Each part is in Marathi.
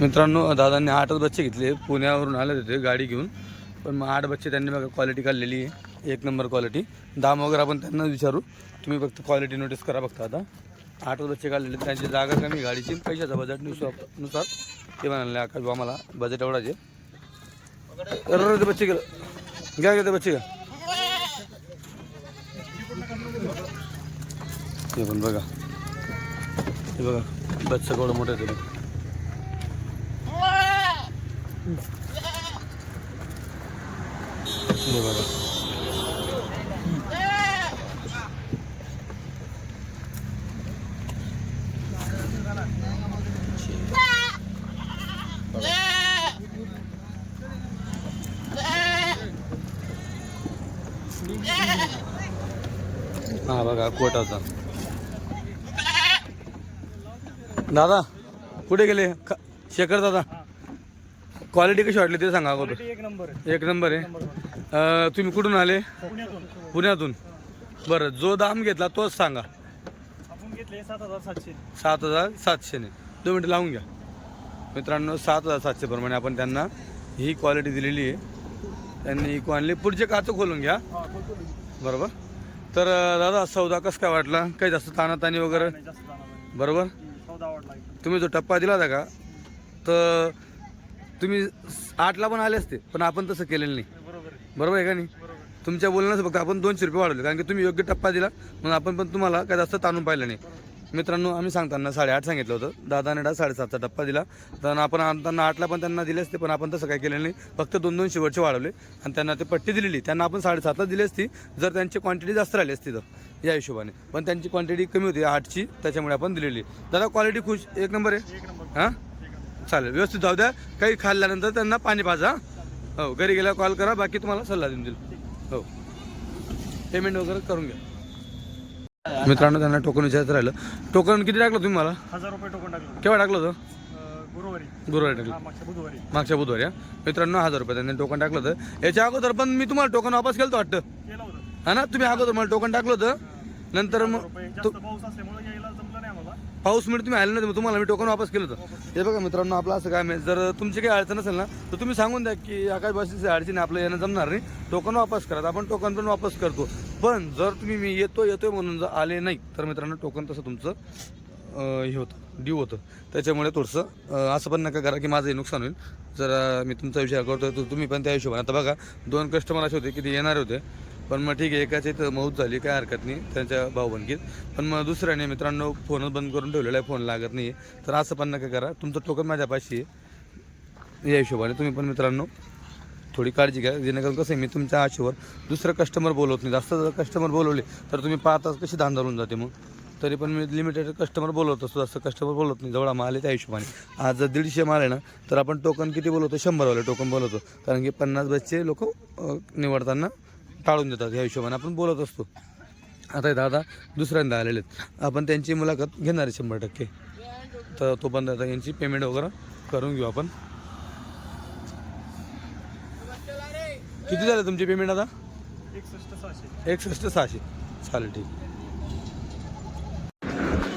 मित्रांनो दादांनी आठच बच्चे घेतले. पुण्यावरून आले होते गाडी घेऊन. पण मग आठ बच्चे त्यांनी बघा क्वालिटी काढलेली आहे. एक नंबर क्वालिटी दाम वगैरे आपण त्यांना विचारू. तुम्ही फक्त क्वालिटी नोटीस करा फक्त आता. आठच बच्चे काढलेले त्यांची जागा कमी गाडीची. पैशाचा बजेटनुसार ते म्हणाले आकाश बा मला बजेट एवढाच आहे. ते बच्चे गेलं. घ्या घ्या ते बच्चे घ्या. ते पण बघा. हे बघा बच्चा केवढं मोठं आहे ते हे बघा हा बघा कोटाचा. दादा कुठे गेले? शेखर दादा. क्वालिटी कशी वाटली ते सांगा अगोदर. एक नंबर आहे. एक नंबर आहे. अं, तुम्ही कुठून आले? पुण्यातून. पुण्यातून. बरं जो दाम घेतला तोच सांगा. आपण घेतले सात हजार सातशे. सात हजार सातशेने. दोन मिनटं लावून घ्या. मित्रांनो सात हजार सातशे प्रमाणे आपण त्यांना ही क्वालिटी दिलेली आहे. त्यांनी ही आणली. पुढचे काचं खोलून घ्या. हा बोलतो बरोबर? तर अं, दादा सौदा कसं काय वाटला? काही जास्त तानातानी वगैरे? नाही जास्त जाणार नाही. बरोबर? हम्म, सौदा आवडला एकदम. तुम्ही जो टप्पा दिला होता का? तर तुम्ही आठला पण आले असते पण आपण तसं केलेलं नाही. बरोबर आहे. बरोबर आहे का नाही? बरोबर आहे. तुमच्या बोलण्याचं फक्त आपण दोनशे रुपये वाढवले कारण की तुम्ही योग्य टप्पा दिला म्हणून आपण पण तुम्हाला काय जास्त ताणून पाहिलं नाही. मित्रांनो आम्ही सांगताना साडेआठ सांगितलं होतं. दादाने डा साडेसातचा टप्पा दिला. तर आपण आणताना आठला पण त्यांना दिले असते पण आपण तसं काय केलं नाही. फक्त दोन दोन शेवटचे वाढवले आणि त्यांना ते पट्टी दिलेली. त्यांना आपण साडेसातला दिली असती जर त्यांची क्वांटिटी जास्त राहिली असती तर या हिशोबाने. पण त्यांची क्वांटिटी कमी होती आठची त्याच्यामुळे आपण दिलेली. दादा क्वालिटी खुश? एक नंबर आहे? एक नंबर. हां? चालेल. व्यवस्थित जाऊ द्या. काही खाल्ल्यानंतर त्यांना पाणी पाजा. हो घरी गेल्यावर कॉल करा. बाकी तुम्हाला सल्ला देऊन देईल. हो. पेमेंट वगैरे करून घ्या. मित्रांनो त्यांना टोकन विचारायचं राहिलं. टोकन किती टाकलं तुम्ही मला? हजार रुपये टोकन टाकलं केव्हा टाकलं होतं? गुरुवारी. गुरुवारी टाकलं. मागच्या बुधवारी. मागच्या बुधवारी मित्रांनो हजार रुपये त्यांनी टोकन टाकलं होतं. याच्या अगोदर पण मी तुम्हाला टोकन वापस केलं होतं वाटतं? हा ना? तुम्ही अगोदर मला टोकन टाकलं होतं. नंतर मग रुपये जास्त पाऊस असल्यामुळे यायला जमलं नाही आम्हाला पाऊस मिळत तुम्ही आले नव्हते मग तुम्हाला मी टोकन वापस केलं होतं. हे बघा मित्रांनो आपलं असं काय आहे जर तुमची काही अडचण असेल ना तर तुम्ही सांगून द्या की आकाश भाषेची अडचण आपलं येणं जमणार नाही. टोकन वापस करा आपण टोकन पण वापस करतो. पण जर तुम्ही मी येतो येतोय म्हणून जर आले नाही तर मित्रांनो टोकन तसं तुमचं हे होतं ड्यू होतं. त्याच्यामुळे थोडंसं असं पण नका करा की माझंही नुकसान होईल. जर मी तुमचा विचार करतोय तर तुम्ही पण त्या हिशोबाने. आता बघा दोन कस्टमर असे होते की ते येणारे होते. पण मग ठीक आहे एकाची तर मौत झाली काय हरकत नाही त्यांच्या भाऊबंदकीत पण मग दुसऱ्याने मित्रांनो फोनच बंद करून ठेवलेला आहे फोन लागत नाही तर असं पण नका करा. तुमचं टोकन माझ्यापाशी आहे. या हिशोबाने तुम्ही पण मित्रांनो थोडी काळजी घ्या. जेणेकरून कसं आहे मी तुमच्या आशेवर दुसरं कस्टमर बोलवत नाही. जास्त जर कस्टमर बोलवले तर तुम्ही पाहताच कशी धान धरून जाते मग. तरी पण मी लिमिटेड कस्टमर बोलवत असतो. जास्त कस्टमर बोलवत नाही. जेवढा माल आहे त्या हिशोबाने. आज जर दीडशे माल आहे ना तर आपण टोकन किती बोलवतो? शंभरवाले टोकन बोलवतो. कारण की पन्नास बसचे लोक निवडताना टाळून देतात या हिशोबाने. आपण बोलत असतो. आता दादा दुसऱ्यांदा आलेले आहेत आपण त्यांची मुलाखत घेणार आहे शंभर टक्के. तर तो पण आता यांची पेमेंट वगैरे करून घेऊ आपण. किती झालं तुमची पेमेंट आता? एकसष्ट सहाशे. एकसष्ट सहाशे चालेल ठीक.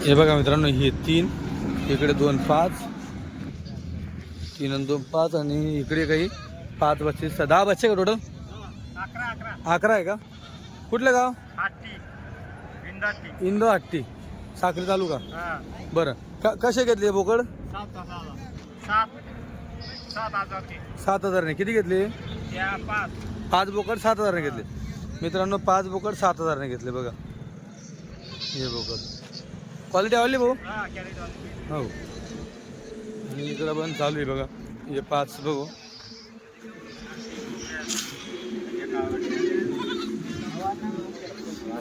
हे बघा मित्रांनो हे तीन इकडे दोन पाच तीन आणि दोन पाच आणि इकडे काही पाच बच्चे स- दहा बच्चे का टोटल अकरा अकरा. अकरा आहे का? कुठलं गाव? इंदो हट्टी साखरी तालुका. बरं. क कसे घेतले बोकड? सात हजार. सात. सात हजार ते सात हजारने. किती घेतले? त्या पाच. पाच बोकड सात हजारने घेतले. मित्रांनो पाच बोकड सात हजारने घेतले बघा. हे बोकड. क्वालिटी आवडली भाऊ? हा कॅरेट हो. आणि इकडं पण चालू आहे बघा. हे पाच बघू.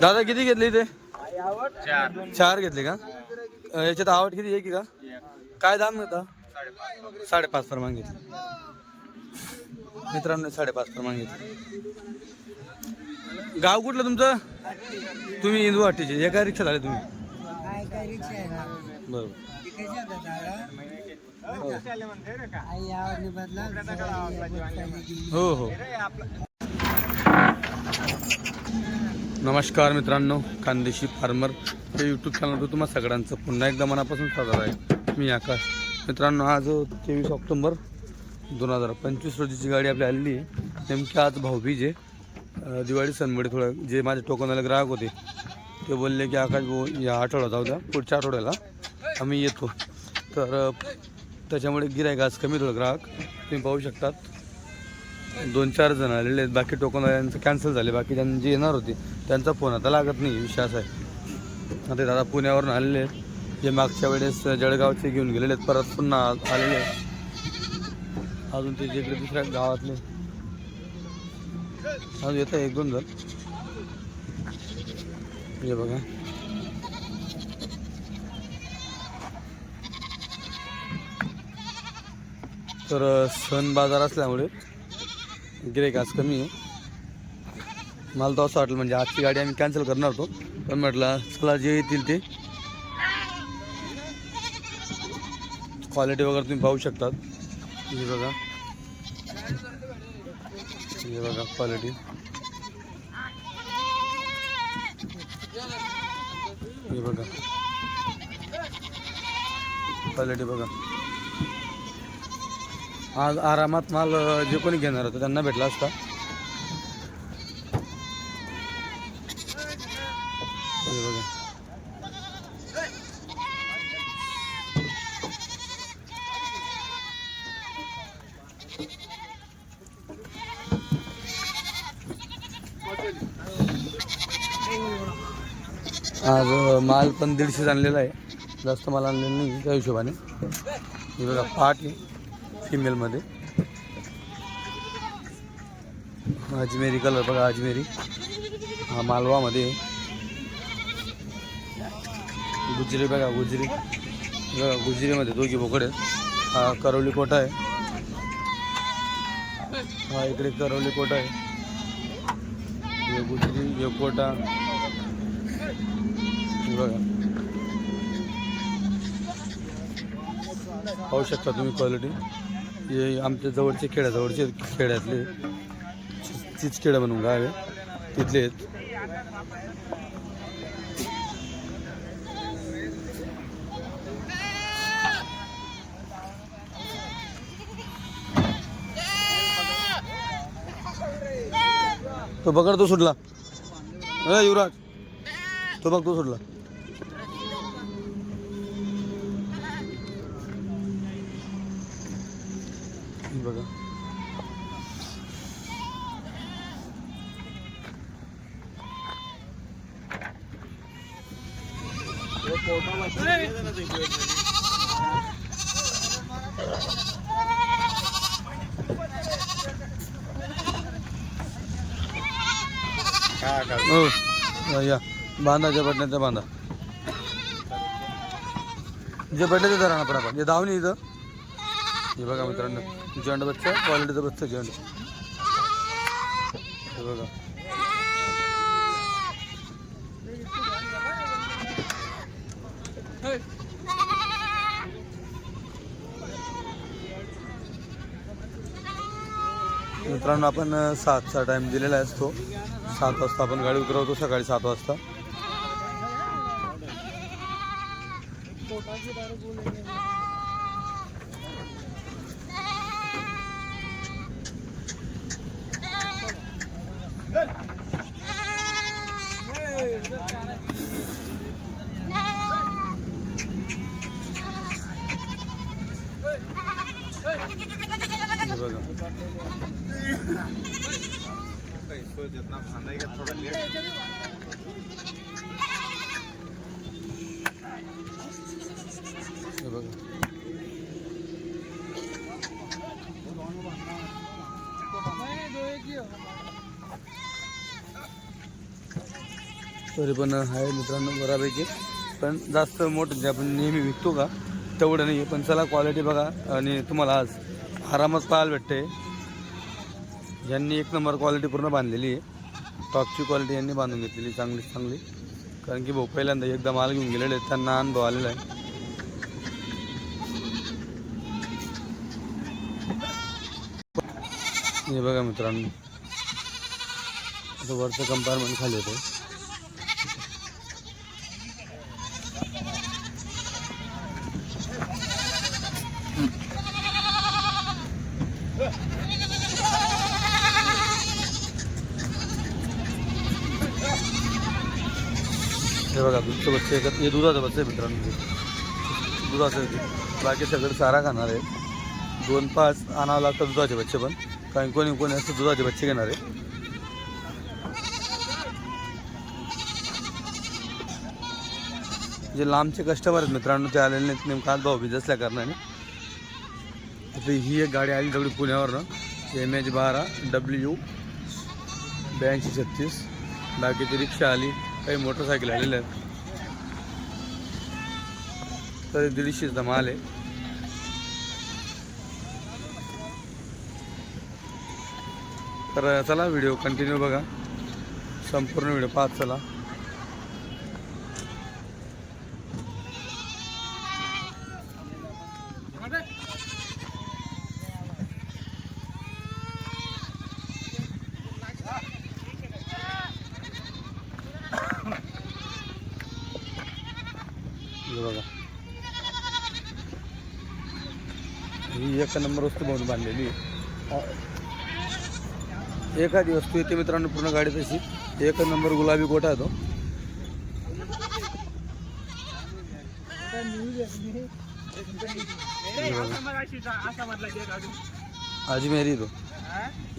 दादा किती घेतले इथे? चार. चार घेतले का? याच्यात आवड किती आहे की का? काय दाम घेता साडेपाच प्रमाण घेतले. मित्रांनो साडेपाच प्रमाण घेतले. गाव कुठलं तुमचं? तुम्ही इंदू वाटीचे एका रिक्षा झाले तुम्ही. काय काय रिक्षा आहे ना बरोबर. हो. आवडली बदला हो हो. नमस्कार मित्रांनो खानदेशी फार्मर हे यूट्यूब चॅनलवर तुम्हाला सगळ्यांचं पुन्हा एकदा मनापासून स्वागत आहे. मी आकाश. मित्रांनो आज तेवीस ऑक्टोंबर दोन हजार पंचवीस रोजीची गाडी आपली आलेली आहे. नेमकी आज भाऊबीज आहे. दिवाळी सणमुळे थोडं जे माझे टोकनवाले ग्राहक होते ते बोलले की आकाश भाऊ या आठवड्यात जाऊ द्या पुढच्या आठवड्याला आम्ही येतो. तर त्याच्यामुळे गिरायक आज कमी थोडं ग्राहक तुम्ही पाहू शकतात. दोन चार जण आलेले आहेत. बाकी टोकनवाल्यांचं कॅन्सल झाले. बाकी ज्यांनी जे येणार होते त्यांचा फोन आता लागत नाही. विश्वास आहे. आता दादा पुण्यावरून आलेले आहेत. जे मागच्या वेळेस जळगावचे घेऊन गेलेले आहेत परत पुन्हा आलेले आहेत. अजून ते जिकडे दुसऱ्या गावातले. अजून येत आहे एक दोन जण. हे बघा. तर सण बाजार असल्यामुळे गिरेक आज कमी आहे. मला तर असं वाटलं म्हणजे आजची गाडी आम्ही कॅन्सल करणार होतो. पण म्हटलं चला जे येतील ते. क्वालिटी वगैरे तुम्ही पाहू शकतात. हे बघा. हे बघा क्वालिटी हे बघा. क्वालिटी बघा. आज आरामात माल जे कोणी घेणार होतं त्यांना भेटला असता. आज माल पण दीडशेच आणलेला आहे. जास्त माल आणलेला नाही त्या हिशोबाने. हे बघा पाट आहे. फिमेलमध्ये अजमेरी कलर बघा, अजमेरी. हा, मालवामध्ये. आहे. गुजरी बघा गुजरी. बघा, गुजरीमध्ये बोकड हा, करवली कोटा आहे? हा, इकडे करवली कोटा हे गुजरी हे कोटा. हे बघा. शकता तुम्ही क्वालिटी हे आमच्या जवळचे खेड्याजवळचे खेड्यातले चिचखेडा म्हणून गाव आहे. तिथले आहेत. तो बघड तो सुटला. युवराज. तो बघ तो सुटला. बघा. हो, हो या. बांधा जे बटण्याचं बांधा. जे बटण्याचं धरा आपण पटापट हे धावणी इथं. हे बघा मित्रांनो जॉईंट बच्चा क्वालिटीचं बच्चा जॉईंट हे बघा. मित्रांनो आपण सातचा टाइम दिलेला असतो सात वाजता आपण गाडी उतरवतो सकाळी सात वाजता हे बघा हे बघा तरी पण आहे मित्रांनो बऱ्यापैकी. पण जास्त मोठं जे आपण नेहमी विकतो का तेवढं नाही पण चला क्वालिटी बघा आणि तुम्हाला आज आरामात पाहायला भेटते यांनी एक नंबर क्वालिटी पूर्ण बांधलेली आहे. टॉपची क्वालिटी यांनी बांधून घेतलेली चांगली चांगली. कारण की भाऊ पहिल्यांदा एकदा माल घेऊन गेलेले आहेत. त्यांना अनुभव आलेला आहे. हे बघा मित्रांनो. आता वरचं कंपार्टमेंट खाली होतं हे बघा दूधचं बच्चे आहे का? हे दुधाचं बच्चे आहे मित्रांनो. दुधाचं बाकी सगळं चारा खाणार आहे. दोन पाच आणावं लागतं दुधाचे बच्चे पण. कारण कोणी कोणी असं दुधाचे बच्चे घेणार आहे. जे लांबचे कस्टमर आहेत मित्रांनो ते आलेले नाहीत. नेमका आज भाऊ बीज असल्या कारणाने तर ही एक गाडी आली दगडी पुण्यावरनं. एम एच बारा डब्ल्यू ब्याऐंशी छत्तीस. बाकीची रिक्षा आली. काही मोटरसायकल आलेल्या आहेत. तर दीडशेचा माल आहे. तर चला व्हिडिओ कंटिन्यू बघा. संपूर्ण व्हिडिओ पाहत चला. बघा. ही एक नंबर वस्तू म्हणून बांधलेली आहे. एखादी वस्तू येते मित्रांनो पूर्ण गाडी तशी. एक नंबर गुलाबी गोठा येतो तो. अजमेरी तो.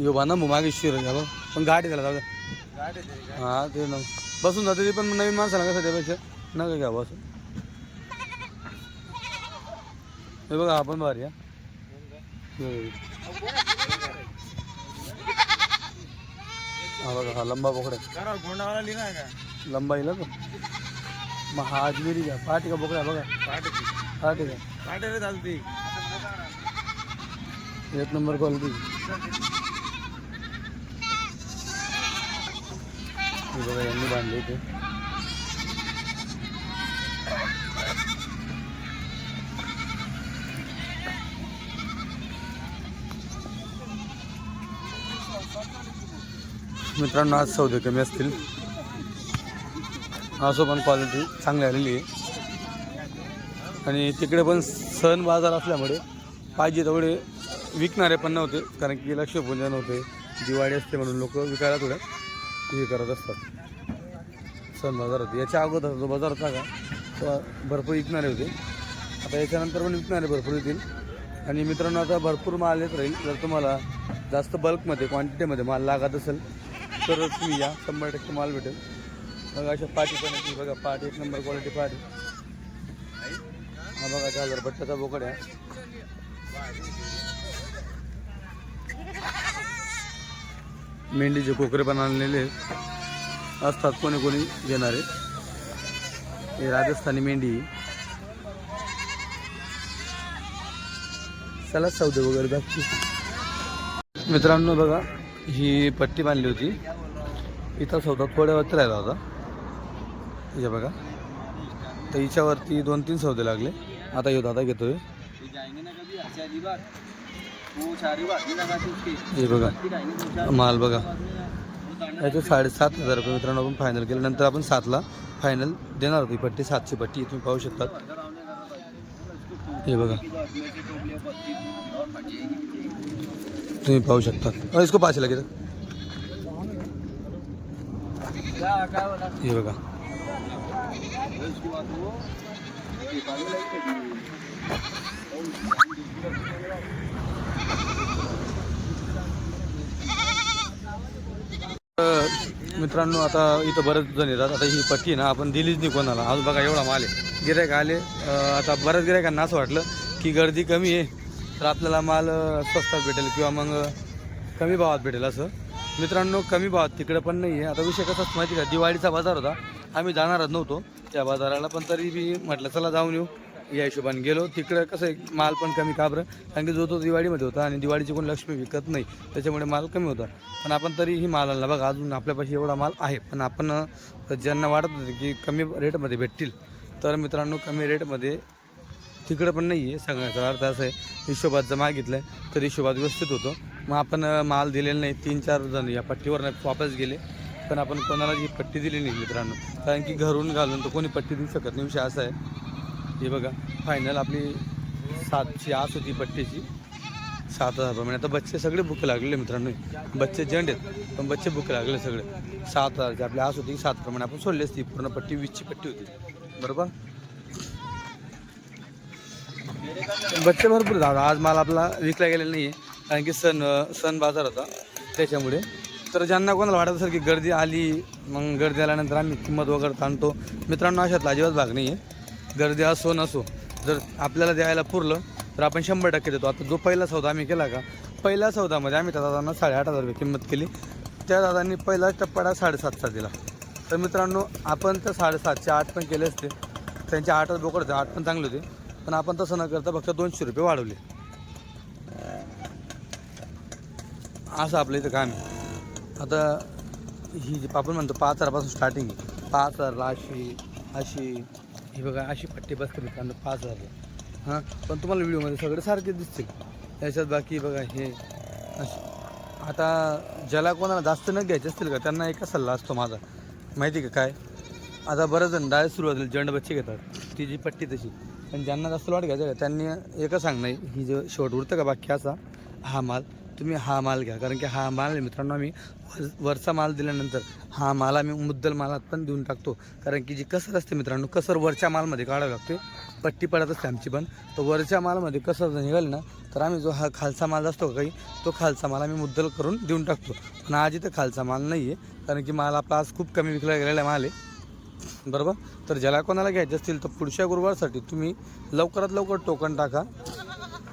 यो बांधा मग मागे शिर घ्या पण गाडी झाला जाऊ हा ते ना. बसून जाते ती पण नवीन माणसाला कसं त्यापेक्षा? नका घ्या बसून हे बघा आपण भारी हा हे. बघा हा लंबा बोकडा आहे. का? लंबा येईल तो मग हा अजमेरी घ्या पाठी का बोकडा बघा. पाठी का? पाठी चालती. एक नंबर क्वालिटी. बघा यांनी बांधले इथे मित्रांनो आज सौदे कमी असतील. असो पण क्वालिटी चांगली आलेली आहे. आणि तिकडे पण सण बाजार असल्यामुळे पाहिजे तेवढे विकणारे पण नव्हते कारण की लक्ष्मीपूजन होते दिवाळी असते म्हणून लोक विकायला थोड्या हे करत असतात. सण बाजार होते. याच्या अगोदर जो बाजार होता का भरपूर विकणारे होते. आता याच्यानंतर पण विकणारे भरपूर येतील. आणि मित्रांनो आता भरपूर माल येत राहील. जर तुम्हाला जास्त बल्कमध्ये क्वांटिटीमध्ये माल लागत असेल तर तुम्ही या. शंभर टक्के माल भेटेल. बघा अशा पाठी पण येतील बघा पाठी एक नंबर क्वालिटी पाटी हा बघा त्या हजार बट्ट्याचा बोकड आहे. मेंढीचे कोकरे पण आणलेले असतात कोणी कोणी घेणारे. हे राजस्थानी मेंढी. चला सौदे वगैरे दाखवू मित्रांनो बघा. ही पट्टी बांधली होती. इथं सौदा थोड्या वरती राहिला होता. हे बघा. तर हिच्यावरती दोन तीन सौदे लागले. आता येऊ दादा घेतोय. हे बघा. माल बघा. याचे साडेसात हजार रुपये मित्रांनो आपण फायनल केलं. नंतर आपण सातला फायनल देणार होती पट्टी सातशे पट्टी तुम्ही पाहू शकतात. हे बघा. तुम्ही पाहू शकता इसको पाच लागेल हे बघा. मित्रांनो आता इथं बरेच जण येतात. आता ही पट्टी ना आपण दिलीच नाही कोणाला. आज बघा एवढा माल आहे. गिरायक आले. आता बऱ्याच गिरायकांना असं वाटलं की गर्दी कमी आहे. तर आपल्याला माल स्वस्तात भेटेल किंवा मग कमी भावात भेटेल असं. मित्रांनो कमी भावात तिकडं पण नाही आहे आता विषय कसाच माहिती का? दिवाळीचा बाजार होता. आम्ही जाणारच नव्हतो त्या बाजाराला पण तरी मी म्हटलं चला जाऊन येऊ. या हिशोबाने गेलो. तिकडं कसं आहे माल पण कमी काबरं कारण की जो तो दिवाळीमध्ये होता आणि दिवाळीची कोण लक्ष्मी विकत नाही त्याच्यामुळे माल कमी होता. पण आपण तरीही माल आणला बघा अजून आपल्यापाशी एवढा माल आहे. पण आपण ज्यांना वाटत होते की कमी रेटमध्ये भेटतील तर मित्रांनो कमी रेटमध्ये तिकडं पण नाही आहे सांगण्याचा अर्थ असं आहे हिशोबात जर मागितलं आहे तर हिशोबात व्यवस्थित होतो. मग आपण माल दिलेला नाही तीन चार जण या पट्टीवर वापस गेले. पण आपण कोणाला ही पट्टी दिली नाही मित्रांनो. कारण की घरून घालून तर कोणी पट्टी देऊ शकत नाही. विषय असा आहे. हे बघा फायनल आपली सातशे आस होती पट्टीची. सात हजार प्रमाणे आता बच्चे सगळे भूक लागलेले मित्रांनो. बच्चे जंड आहेत पण बच्चे भूक लागले सगळे. सात हजारची आपली आस होती. सात प्रमाणे आपण सोडली असती. पूर्ण पट्टी वीसची पट्टी होती. बरोबर? बच्चे भरपूर झालं आज माल आपला विकला गेलेला नाही आहे कारण की सण सण बाजार होता त्याच्यामुळे. तर ज्यांना कोणाला वाटत असेल की गर्दी आली मग गर्दी आल्यानंतर आम्ही किंमत वगैरे ताणतो. मित्रांनो अशातला अजिबात भाग नाही आहे गर्दी असो नसो. जर आपल्याला द्यायला पुरलं तर आपण शंभर टक्के देतो. आता जो पहिला सौदा आम्ही केला का पहिल्या सौदामध्ये आम्ही त्या दादांना साडेआठ हजार रुपये किंमत केली. त्या दादांनी पहिला टप्पाडा साडेसातचा दिला. तर मित्रांनो आपण तर साडेसातचे आठ पण केले असते. त्यांचे आठच बोकड होते आठ पण चांगले होते. पण आपण तसं न करता फक्त दोनशे रुपये वाढवले. असं आपलं इथं काम आहे. आता ही जी आपण म्हणतो पाच हजारापासून स्टार्टिंग आहे. पाच हजारला अशी अशी ही बघा अशी पट्टी बसते मित्रांनो पाच हजार हां? पण तुम्हाला व्हिडिओमध्ये सगळे सारखे दिसतील. त्याच्यात बाकी बघा हे अशी. आता ज्याला कोणाला जास्त न घ्यायचे असतील का त्यांना एकच सल्ला असतो माझा. माहिती का काय? आता बरं जण डायरेक्ट सुरुवातीला जंड बच्चे घेतात. ती जी पट्टी तशी. पण ज्यांना जास्त वाट घ्यायचं त्यांनी एकच सांगणं आहे ही जो शेवट उरतं का बाकी असा हा माल तुम्ही हा माल घ्या. कारण की हा माल मित्रांनो आम्ही वर वरचा माल दिल्यानंतर हा माल आम्ही मुद्दल मालात पण देऊन टाकतो. कारण की जी कसर असते मित्रांनो कसर वरच्या मालमध्ये काढावं लागते. पट्टी पडत असते आमची पण. तर वरच्या मालमध्ये कसर जर निघाली ना तर आम्ही जो हा खालचा माल असतो का काही तो खालचा माल आम्ही मुद्दल करून देऊन टाकतो. पण आज इथं खालचा माल नाही आहे कारण की माल आपला आज खूप कमी विकला गेलेला माल आहे. बरोबर? तर ज्याला कोणाला घ्यायचे असतील तर पुढच्या गुरुवारसाठी तुम्ही लवकरात लवकर टोकन टाका.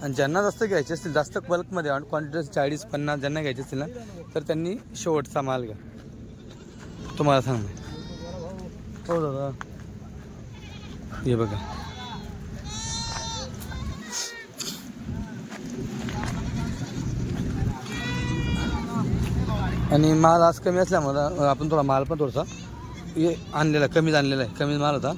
आणि ज्यांना जास्त घ्यायचे असतील जास्त बल्कमध्ये क्वांटिटी चाळीस पन्नास ज्यांना घ्यायचे असतील ना तर त्यांनी शेवटचा माल घ्या. तुम्हाला सांगतो हो दादा. हे बघा. आणि माल आज कमी असल्यामुळं आपण थोडा माल पण थोडासा हे आणलेला कमीच आणलेला आहे कमीच माल होता.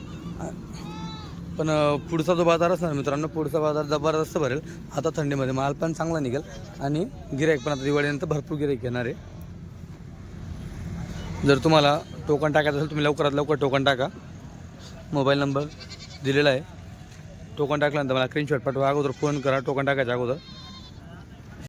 पण पुढचा जो बाजार असणार मित्रांनो पुढचा बाजार जबरदस्त भरेल. आता थंडीमध्ये माल पण चांगला निघेल आणि गिराईक पण आता दिवाळीनंतर भरपूर गिराईक येणार आहे. जर तुम्हाला टोकन टाकायचं असेल तुम्ही लवकरात लवकर टोकन टाका. मोबाईल नंबर दिलेला आहे. टोकन टाकल्यानंतर मला स्क्रीनशॉट पाठवा. अगोदर फोन करा टोकन टाकायच्या अगोदर.